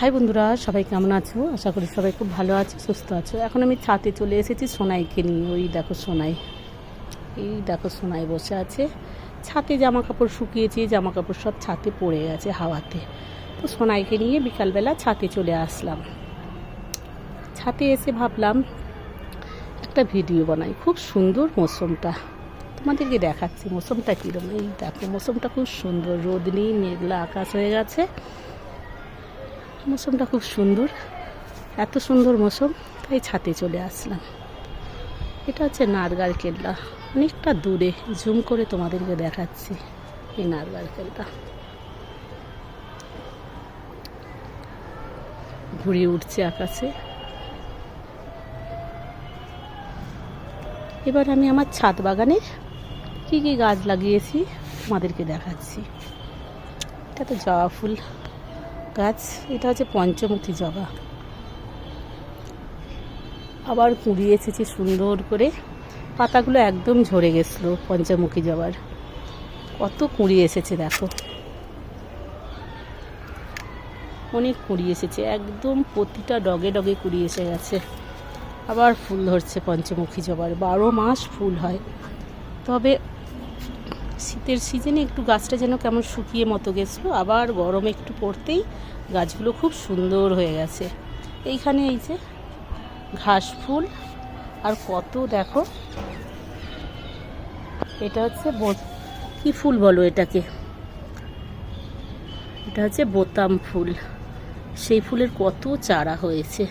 High বন্ধুরা, সবাই কেমন আছো? আশা করি সবাই খুব ভালো আছো, সুস্থ আছো। এখন আমি ছাতে চলে এসেছি সোনাইকে নিয়ে। ওই দেখো সোনাই। এই দেখো সোনাই বসে আছে। ছাতে জামা কাপড় শুকিয়েছি জামা কাপড় সব ছাতে পড়ে গেছে হাওয়াতে। তো সোনাইকে নিয়ে বিকালবেলা ছাতে চলে আসলাম। ছাতে এসে ভাবলাম, একটা ভিডিও বানাই। খুব সুন্দর মৌসুমটা। তোমাদেরকে দেখাচ্ছি মৌসুমটা কীরকম এই দেখো, মৌসুমটা খুব সুন্দর। রোদ নেই, মেঘলা আকাশ হয়ে গেছে। মৌসুমটা খুব সুন্দর, এত সুন্দর মৌসুম, তাই ছাতে চলে আসলাম। এটা হচ্ছে নারগার কেল্লা, অনেকটা দূরে, জুম করে তোমাদেরকে দেখাচ্ছি এই নারগার কেল্লা। ঘুরিয়ে উঠছে আকাশে। এবার আমি আমার ছাদ বাগানে কী কী গাছ লাগিয়েছি তোমাদেরকে দেখাচ্ছি। এটা তো জবা ফুল। গাছ, এটা হচ্ছে পঞ্চমুখী জবা। আবার কুড়িয়ে এসেছি সুন্দর করে। পাতাগুলো একদম ঝরে গেছিল পঞ্চমুখী জবার। কত কুড়ি এসেছে দেখো। অনেক কুড়ি এসেছে, একদম প্রতিটা ডগে ডগে কুড়ি এসে গেছে। আবার ফুল ধরছে পঞ্চমুখী জবার, বারো মাস ফুল হয়। তবে শীতের সিজনে একটু গাছটা যেন কেমন শুকিয়ে মতো গেছিল, আবার গরম একটু পড়তেই গাছগুলো খুব সুন্দর হয়ে গেছে। এইখানে এই যে ঘাস ফুল, আর কত দেখো, এটা হচ্ছে কি ফুল বলো এটাকে? এটা হচ্ছে বোতাম ফুল। সেই ফুলের কত চারা হয়েছে।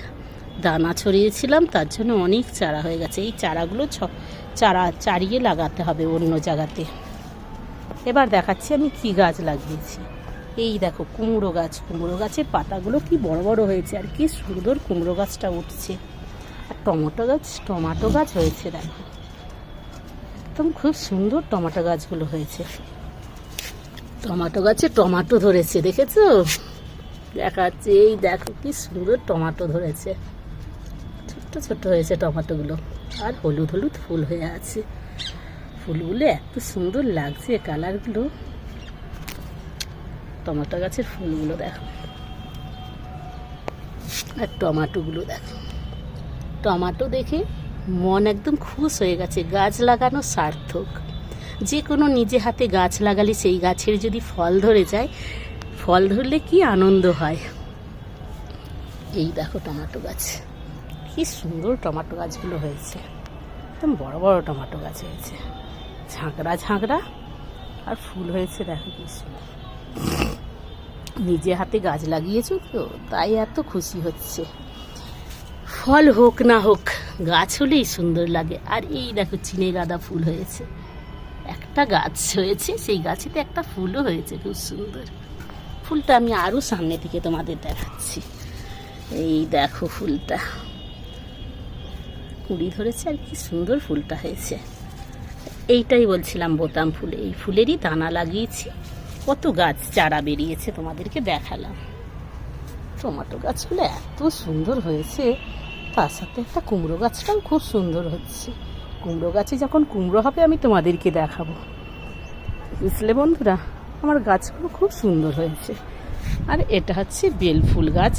দানা ছড়িয়েছিলাম, তার জন্য অনেক চারা হয়ে গেছে। এই চারাগুলো চারা, চারিয়ে লাগাতে হবে অন্য জায়গাতে। এবার দেখাচ্ছি আমি কি গাছ লাগিয়েছি। এই দেখো, কুমড়ো গাছ। কুমড়ো গাছের পাতাগুলো কি বড় বড় হয়েছে আর কি সুন্দর কুমড়ো গাছটা উঠছে। আর টমেটো গাছ, টমাটো গাছ হয়েছে দেখো। একদম খুব সুন্দর টমেটো গাছগুলো হয়েছে। টমাটো গাছে টমাটো ধরেছে, দেখেছ? দেখাচ্ছে, এই দেখো কি সুন্দর টমাটো ধরেছে। ছোট্ট ছোট্ট হয়েছে টমাটোগুলো। আর হলুদ হলুদ ফুল হয়ে আছে। ফুলগুলো এত সুন্দর লাগছে কালারগুলো। টমেটো গাছের ফুলগুলো দেখো। আর টমাটোগুলো দেখো। টমাটো দেখে মন একদম খুশ হয়ে গেছে, গাছ লাগানো সার্থক। যে কোনো নিজে হাতে গাছ লাগালে সেই গাছের যদি ফল ধরে যায়, ফল ধরলে কি আনন্দ হয়? এই দেখো টমাটো গাছ। কি সুন্দর টমাটো গাছগুলো হয়েছে। একদম বড় বড় টমাটো গাছ হয়েছে। ঝাঁকড়া ঝাঁকড়া। আর ফুল হয়েছে, দেখো কি নিজে হাতে গাছ লাগিয়েছো তো, তাই এত খুশি হচ্ছে। ফল হোক না হোক, গাছ হলেই সুন্দর লাগে। আর এই দেখো, চিনে গাঁদা ফুল হয়েছে। একটা গাছ হয়েছে, সেই গাছেতে একটা ফুলও হয়েছে, খুব সুন্দর। ফুলটা আমি আরও সামনে থেকে তোমাদের দেখাচ্ছি। এই দেখো ফুলটা। কুড়ি ধরেছে আর কি সুন্দর ফুলটা হয়েছে। এইটাই বলছিলাম, বোতাম ফুল। এই ফুলেরই দানা লাগিয়েছি। কত গাছ চারা বেরিয়েছে তোমাদেরকে দেখালাম। টমেটো গাছগুলো এত সুন্দর হয়েছে, তার সাথে একটা কুমড়ো গাছটাও খুব সুন্দর হচ্ছে। কুমড়ো গাছে যখন কুমড়ো হবে, আমি তোমাদেরকে দেখাবো। বুঝলে বন্ধুরা? আমার গাছগুলো খুব সুন্দর হয়েছে। আর এটা হচ্ছে বেলফুল গাছ।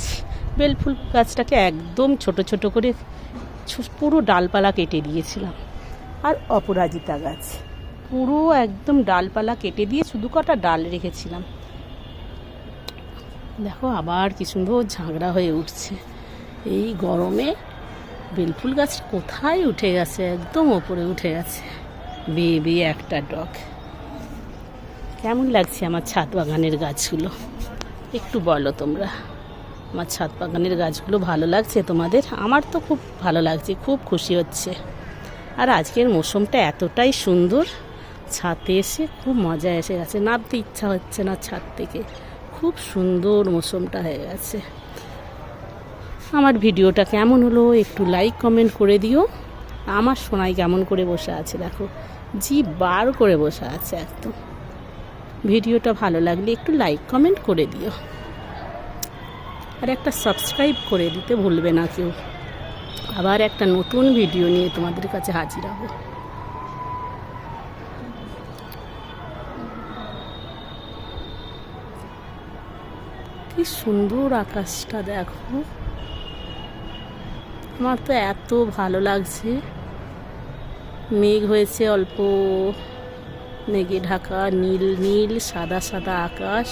বেলফুল গাছটাকে একদম ছোট ছোট করে পুরো ডালপালা কেটে দিয়েছিলাম। আর অপরাজিতা গাছ। পুরো একদম ডালপালা কেটে দিয়ে শুধু কটা ডাল রেখেছিলাম। দেখো আবার কি সুন্দর ঝাঁকড়া হয়ে উঠছে। এই গরমে বেলফুল গাছ কোথায় উঠে গেছে? একদম ওপরে উঠে গেছে। বেয়ে বেয়ে একটা ডগ। কেমন লাগছে আমার ছাদ বাগানের গাছগুলো? একটু বলো তোমরা। আমার ছাদ বাগানের গাছগুলো ভালো লাগছে তোমাদের? আমার তো খুব ভালো লাগছে, খুব খুশি হচ্ছে। আর আজকের মৌসুমটা এতটাই সুন্দর, ছাদে এসে খুব মজা এসে গেছে, নামতে ইচ্ছা হচ্ছে না ছাদ থেকে। খুব সুন্দর মৌসুমটা হয়ে গেছে। আমার ভিডিওটা কেমন হলো একটু লাইক কমেন্ট করে দিও। আমার সোনাই কেমন করে বসে আছে দেখো, জি বার করে বসে আছে একদম। ভিডিওটা ভালো লাগলে একটু লাইক কমেন্ট করে দিও। আর একটা সাবস্ক্রাইব করে দিতে ভুলবে না কেউ। আবার একটা নতুন ভিডিও নিয়ে তোমাদের কাছে হাজির হব। কি সুন্দর আকাশটা দেখো। আমার তো এত ভালো লাগছে। মেঘ হয়েছে অল্প, মেঘে ঢাকা নীল নীল, সাদা সাদা আকাশ।